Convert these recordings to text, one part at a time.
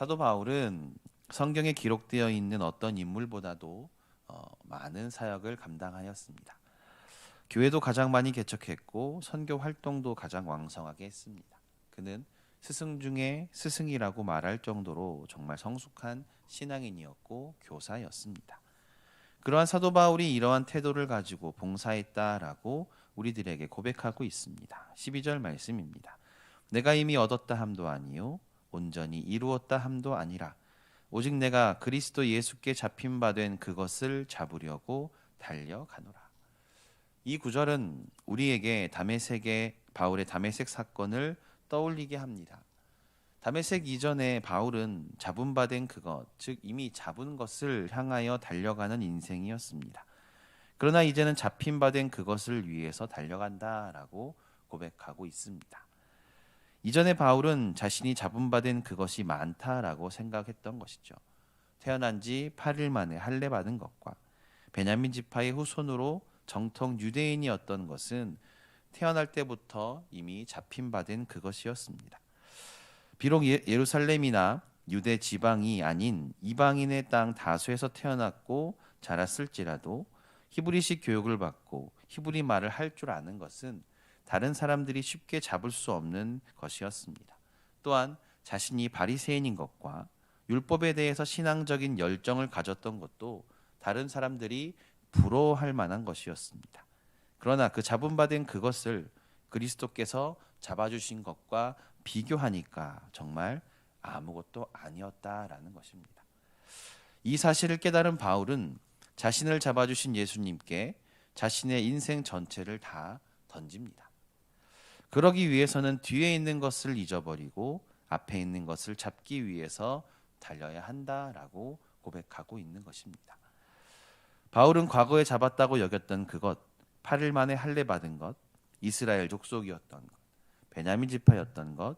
사도 바울은 성경에 기록되어 있는 어떤 인물보다도 어, 많은 사역을 감당하였습니다. 교회도 가장 많이 개척했고 선교 활동도 가장 왕성하게 했습니다. 그는 스승 중에 스승이라고 말할 정도로 정말 성숙한 신앙인이었고 교사였습니다. 그러한 사도 바울이 이러한 태도를 가지고 봉사했다라고 우리들에게 고백하고 있습니다. 12절 말씀입니다. 내가 이미 얻었다 함도 아니요 온전히 이루었다 함도 아니라 오직 내가 그리스도 예수께 잡힌 바 된 그것을 잡으려고 달려가노라. 이 구절은 우리에게 담에색의 바울의 담에색 사건을 떠올리게 합니다. 담에색 이전에 바울은 잡은 바 된 그것, 즉 이미 잡은 것을 향하여 달려가는 인생이었습니다. 그러나 이제는 잡힌 바 된 그것을 위해서 달려간다라고 고백하고 있습니다. 이전에 바울은 자신이 된 그것이 많다라고 생각했던 것이죠. 태어난 지 8일 만에 할례 받은 것과 베냐민 지파의 후손으로 정통 유대인이었던 것은 태어날 때부터 이미 잡힌 바된 그것이었습니다. 비록 예, 예루살렘이나 유대 지방이 아닌 이방인의 땅 다수에서 태어났고 자랐을지라도 히브리식 교육을 받고 히브리 말을 할 줄 아는 것은 다른 사람들이 쉽게 잡을 수 없는 것이었습니다. 또한 자신이 바리새인인 것과 율법에 대해서 신앙적인 열정을 가졌던 것도 다른 사람들이 부러워할 만한 것이었습니다. 그러나 그 잡음 받은 그것을 그리스도께서 잡아주신 것과 비교하니까 정말 아무것도 아니었다라는 것입니다. 이 사실을 깨달은 바울은 자신을 잡아주신 예수님께 자신의 인생 전체를 다 던집니다. 그러기 위해서는 뒤에 있는 것을 잊어버리고 앞에 있는 것을 잡기 위해서 달려야 한다라고 고백하고 있는 것입니다. 바울은 과거에 잡았다고 여겼던 그것, 8일 만에 할례 받은 것, 이스라엘 족속이었던 것, 베냐민 지파였던 것,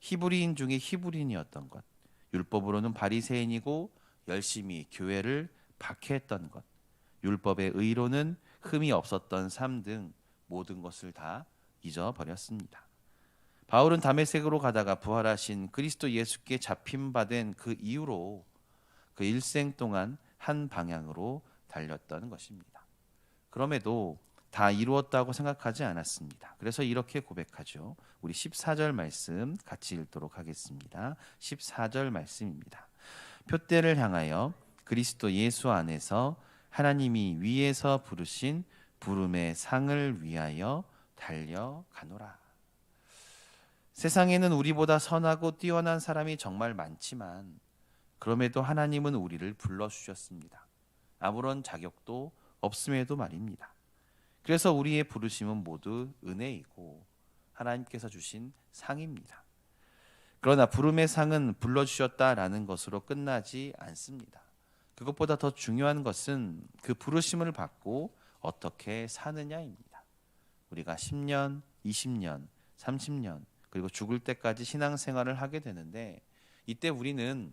히브리인 중에 히브리인이었던 것, 율법으로는 바리새인이고 열심히 교회를 박해했던 것, 율법의 의로는 흠이 없었던 삶 등 모든 것을 다 잊어버렸습니다. 바울은 담에색으로 가다가 부활하신 그리스도 예수께 잡힌 바 된 그 이후로 그 일생 동안 한 방향으로 달렸던 것입니다. 그럼에도 다 이루었다고 생각하지 않았습니다. 그래서 이렇게 고백하죠. 우리 14절 말씀 같이 읽도록 하겠습니다. 14절 말씀입니다. 표대를 향하여 그리스도 예수 안에서 하나님이 위에서 부르신 부름의 상을 위하여 달려가노라. 세상에는 우리보다 선하고 뛰어난 사람이 정말 많지만 그럼에도 하나님은 우리를 불러주셨습니다. 아무런 자격도 없음에도 말입니다. 그래서 우리의 부르심은 모두 은혜이고 하나님께서 주신 상입니다. 그러나 부름의 상은 불러주셨다라는 것으로 끝나지 않습니다. 그것보다 더 중요한 것은 그 부르심을 받고 어떻게 사느냐입니다. 우리가 10년, 20년, 30년, 그리고 죽을 때까지 신앙생활을 하게 되는데 이때 우리는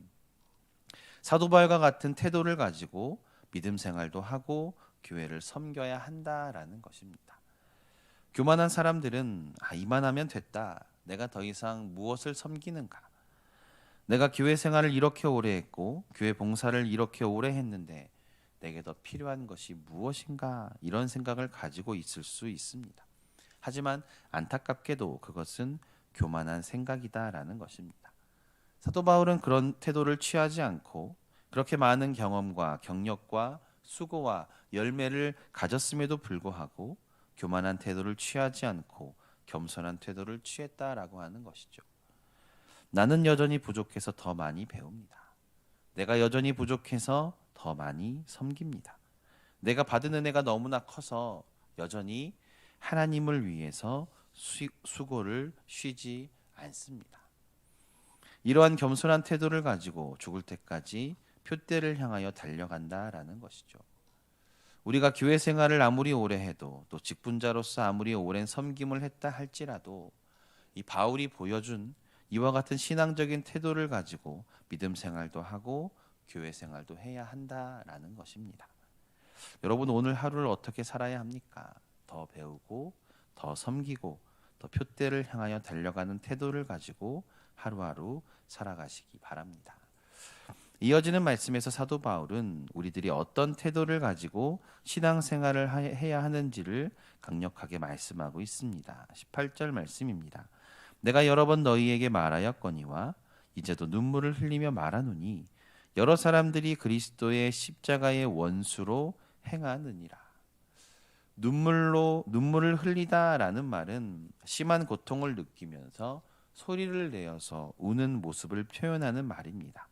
사도바울과 같은 태도를 가지고 믿음 생활도 하고 교회를 섬겨야 한다라는 것입니다. 교만한 사람들은 아 이만하면 됐다. 내가 더 이상 무엇을 섬기는가? 내가 교회 생활을 이렇게 오래 했고 교회 봉사를 이렇게 오래 했는데 내게 더 필요한 것이 무엇인가? 이런 생각을 가지고 있을 수 있습니다. 하지만 안타깝게도 그것은 교만한 생각이다라는 것입니다. 사도 바울은 그런 태도를 취하지 않고 그렇게 많은 경험과 경력과 수고와 열매를 가졌음에도 불구하고 교만한 태도를 취하지 않고 겸손한 태도를 취했다라고 하는 것이죠. 나는 여전히 부족해서 더 많이 배웁니다. 내가 여전히 부족해서 더 많이 섬깁니다. 내가 받은 은혜가 너무나 커서 여전히 하나님을 위해서 수고를 쉬지 않습니다. 이러한 겸손한 태도를 가지고 죽을 때까지 표대를 향하여 달려간다라는 것이죠. 우리가 교회 생활을 아무리 오래 해도 또 직분자로서 아무리 오랜 섬김을 했다 할지라도 이 바울이 보여준 이와 같은 신앙적인 태도를 가지고 믿음 생활도 하고 교회 생활도 해야 한다라는 것입니다. 여러분 오늘 하루를 어떻게 살아야 합니까? 더 배우고 더 섬기고 더 표대를 향하여 달려가는 태도를 가지고 하루하루 살아가시기 바랍니다. 이어지는 말씀에서 사도 바울은 우리들이 어떤 태도를 가지고 신앙생활을 해야 하는지를 강력하게 말씀하고 있습니다. 18절 말씀입니다. 내가 여러 번 너희에게 말하였거니와 이제도 눈물을 흘리며 말하노니 여러 사람들이 그리스도의 십자가의 원수로 행하느니라. 눈물로 눈물을 흘리다라는 말은 심한 고통을 느끼면서 소리를 내어서 우는 모습을 표현하는 말입니다.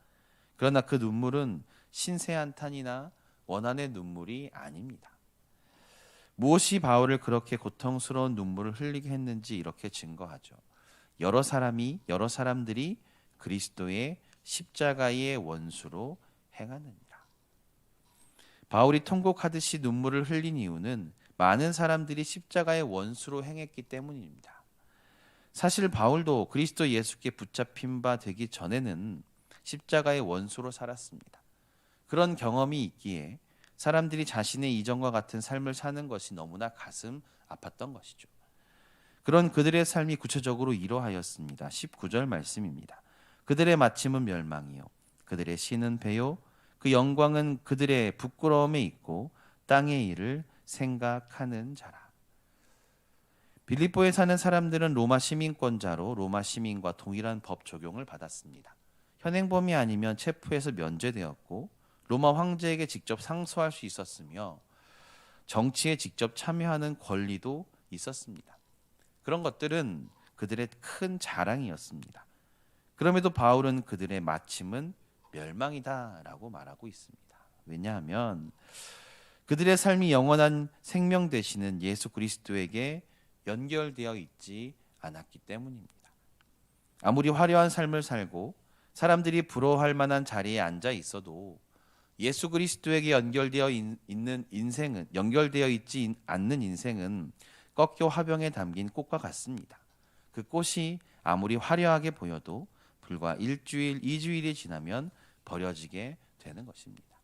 그러나 그 눈물은 신세 한탄이나 원한의 눈물이 아닙니다. 무엇이 바울을 그렇게 고통스러운 눈물을 흘리게 했는지 이렇게 증거하죠. 여러 사람이 여러 사람들이 그리스도의 십자가의 원수로 행하느니라. 바울이 통곡하듯이 눈물을 흘린 이유는 많은 사람들이 십자가의 원수로 행했기 때문입니다. 사실 바울도 그리스도 예수께 붙잡힌 바 되기 전에는 십자가의 원수로 살았습니다. 그런 경험이 있기에 사람들이 자신의 이전과 같은 삶을 사는 것이 너무나 가슴 아팠던 것이죠. 그런 그들의 삶이 구체적으로 이러하였습니다. 19절 말씀입니다. 그들의 마침은 멸망이요 그들의 신은 배요 그 영광은 그들의 부끄러움에 있고 땅의 일을 생각하는 자라. 빌립보에 사는 사람들은 로마 시민권자로 로마 시민과 동일한 법 적용을 받았습니다. 현행범이 아니면 체포해서 면제되었고 로마 황제에게 직접 상소할 수 있었으며 정치에 직접 참여하는 권리도 있었습니다. 그런 것들은 그들의 큰 자랑이었습니다. 그럼에도 바울은 그들의 마침은 멸망이다라고 말하고 있습니다. 왜냐하면 그들의 삶이 영원한 생명 되시는 예수 그리스도에게 연결되어 있지 않았기 때문입니다. 아무리 화려한 삶을 살고 사람들이 부러워할 만한 자리에 앉아 있어도 예수 그리스도에게 연결되어 있는 인생은 연결되어 있지 않는 인생은 꺾여 화병에 담긴 꽃과 같습니다. 그 꽃이 아무리 화려하게 보여도 불과 일주일, 이주일이 지나면 버려지게 되는 것입니다.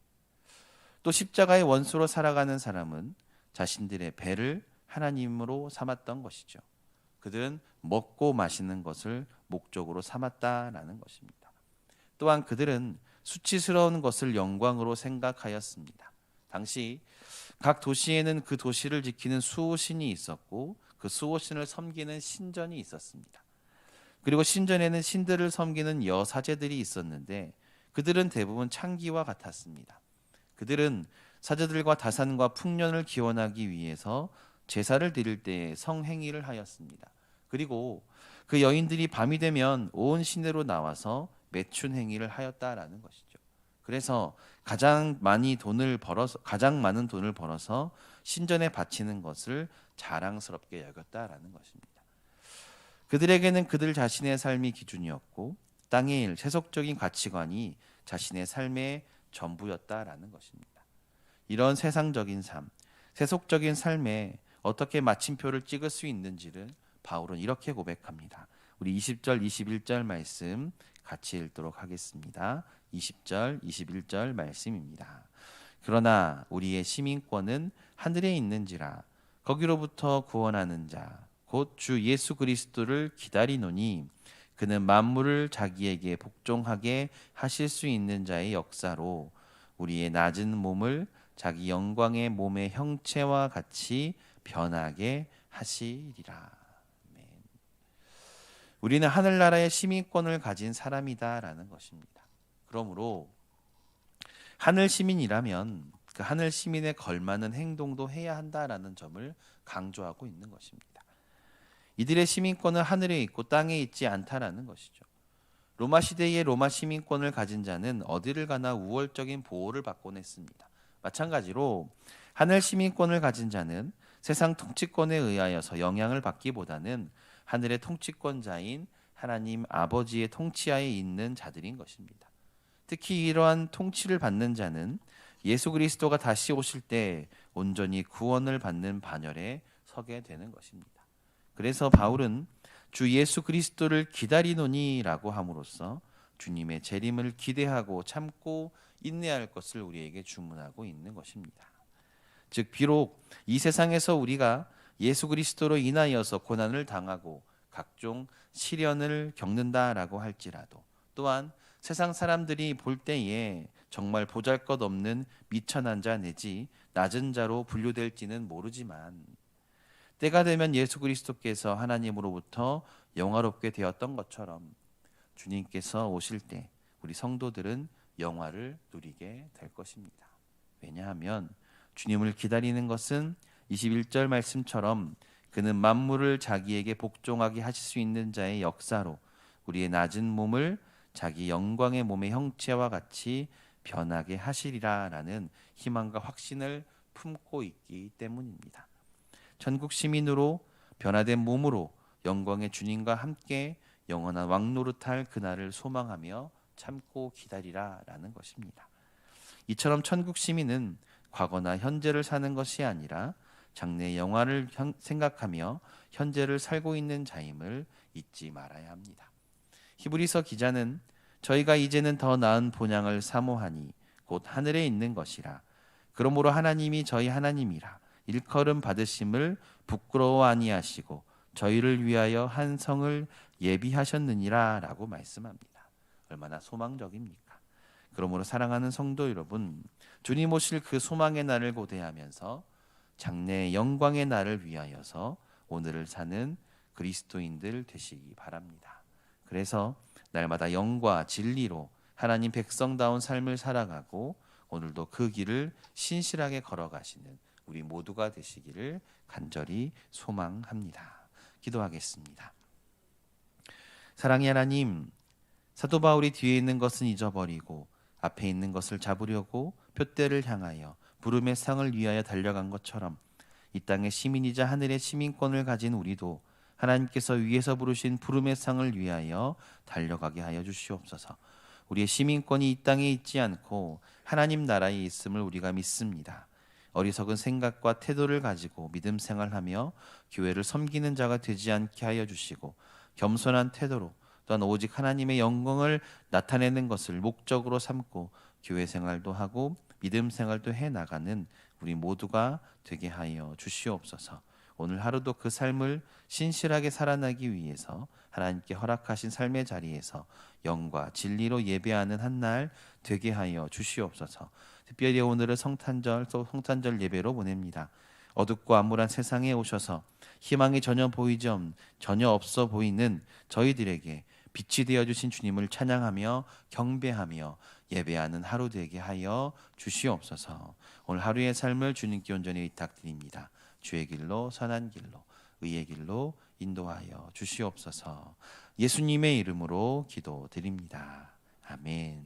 또 십자가의 원수로 살아가는 사람은 자신들의 배를 하나님으로 삼았던 것이죠. 그들은 먹고 마시는 것을 목적으로 삼았다라는 것입니다. 또한 그들은 수치스러운 것을 영광으로 생각하였습니다. 당시 각 도시에는 그 도시를 지키는 수호신이 있었고 그 수호신을 섬기는 신전이 있었습니다. 그리고 신전에는 신들을 섬기는 여사제들이 있었는데 그들은 대부분 창기와 같았습니다. 그들은 사제들과 다산과 풍년을 기원하기 위해서 제사를 드릴 때 성행위를 하였습니다. 그리고 그 여인들이 밤이 되면 온 시내로 나와서 매춘 행위를 하였다라는 것이죠. 그래서 가장 많이 돈을 벌어서 가장 많은 돈을 벌어서 신전에 바치는 것을 자랑스럽게 여겼다라는 것입니다. 그들에게는 그들 자신의 삶이 기준이었고 땅의 일, 세속적인 가치관이 자신의 삶의 전부였다라는 것입니다. 이런 세상적인 삶, 세속적인 삶에 어떻게 마침표를 찍을 수 있는지를 바울은 이렇게 고백합니다. 우리 20절, 21절 말씀 같이 읽도록 하겠습니다. 20절, 21절 말씀입니다. 그러나 우리의 시민권은 하늘에 있는지라 거기로부터 구원하는 자 곧 주 예수 그리스도를 기다리노니 그는 만물을 자기에게 복종하게 하실 수 있는 자의 역사로 우리의 낮은 몸을 자기 영광의 몸의 형체와 같이 변하게 하시리라. 우리는 하늘나라의 시민권을 가진 사람이다라는 것입니다. 그러므로 하늘 시민이라면 그 하늘 시민에 걸맞는 행동도 해야 한다라는 점을 강조하고 있는 것입니다. 이들의 시민권은 하늘에 있고 땅에 있지 않다라는 것이죠. 로마 시대의 로마 시민권을 가진 자는 어디를 가나 우월적인 보호를 받곤 했습니다. 마찬가지로 하늘 시민권을 가진 자는 세상 통치권에 의하여서 영향을 받기보다는 하늘의 통치권자인 하나님 아버지의 통치하에 있는 자들인 것입니다. 특히 이러한 통치를 받는 자는 예수 그리스도가 다시 오실 때 온전히 구원을 받는 반열에 서게 되는 것입니다. 그래서 바울은 주 예수 그리스도를 기다리노니라고 함으로써 주님의 재림을 기대하고 참고 인내할 것을 우리에게 주문하고 있는 것입니다. 즉 비록 이 세상에서 우리가 예수 그리스도로 인하여서 고난을 당하고 각종 시련을 겪는다라고 할지라도 또한 세상 사람들이 볼 때에 정말 보잘것없는 미천한 자 내지 낮은 자로 분류될지는 모르지만 때가 되면 예수 그리스도께서 하나님으로부터 영화롭게 되었던 것처럼 주님께서 오실 때 우리 성도들은 영화를 누리게 될 것입니다. 왜냐하면 주님을 기다리는 것은 21절 말씀처럼 그는 만물을 자기에게 복종하게 하실 수 있는 자의 역사로 우리의 낮은 몸을 자기 영광의 몸의 형체와 같이 변하게 하시리라라는 희망과 확신을 품고 있기 때문입니다. 천국 시민으로 변화된 몸으로 영광의 주님과 함께 영원한 왕노릇할 그날을 소망하며 참고 기다리라라는 것입니다. 이처럼 천국 시민은 과거나 현재를 사는 것이 아니라 장래 영화를 생각하며 현재를 살고 있는 자임을 잊지 말아야 합니다. 히브리서 기자는 저희가 이제는 더 나은 본향을 사모하니 곧 하늘에 있는 것이라 그러므로 하나님이 저희 하나님이라 일컬음 받으심을 부끄러워 아니하시고 저희를 위하여 한 성을 예비하셨느니라라고 말씀합니다. 얼마나 소망적입니까? 그러므로 사랑하는 성도 여러분, 주님 오실 그 소망의 날을 고대하면서 장래 영광의 날을 위하여서 오늘을 사는 그리스도인들 되시기 바랍니다. 그래서 날마다 영과 진리로 하나님 백성다운 삶을 살아가고 오늘도 그 길을 신실하게 걸어가시는 우리 모두가 되시기를 간절히 소망합니다. 기도하겠습니다. 사랑의 하나님, 사도 바울이 뒤에 있는 것은 잊어버리고 앞에 있는 것을 잡으려고 표대를 향하여 부름의 상을 위하여 달려간 것처럼 이 땅의 시민이자 하늘의 시민권을 가진 우리도 하나님께서 위에서 부르신 부름의 상을 위하여 달려가게 하여 주시옵소서. 우리의 시민권이 이 땅에 있지 않고 하나님 나라에 있음을 우리가 믿습니다. 어리석은 생각과 태도를 가지고 믿음 생활하며 교회를 섬기는 자가 되지 않게 하여 주시고 겸손한 태도로 또한 오직 하나님의 영광을 나타내는 것을 목적으로 삼고 교회 생활도 하고 믿음 생활도 해 나가는 우리 모두가 되게 하여 주시옵소서. 오늘 하루도 그 삶을 신실하게 살아나기 위해서 하나님께 허락하신 삶의 자리에서 영과 진리로 예배하는 한 날 되게 하여 주시옵소서. 특별히 오늘은 성탄절 또 성탄절 예배로 보냅니다. 어둡고 암울한 세상에 오셔서 희망이 전혀 보이지 없, 전혀 없어 보이는 저희들에게 빛이 되어 주신 주님을 찬양하며 경배하며 예배하는 하루 되게 하여 주시옵소서. 오늘 하루의 삶을 주님께 온전히 의탁드립니다. 주의 길로 선한 길로 의의 길로 인도하여 주시옵소서. 예수님의 이름으로 기도드립니다. 아멘.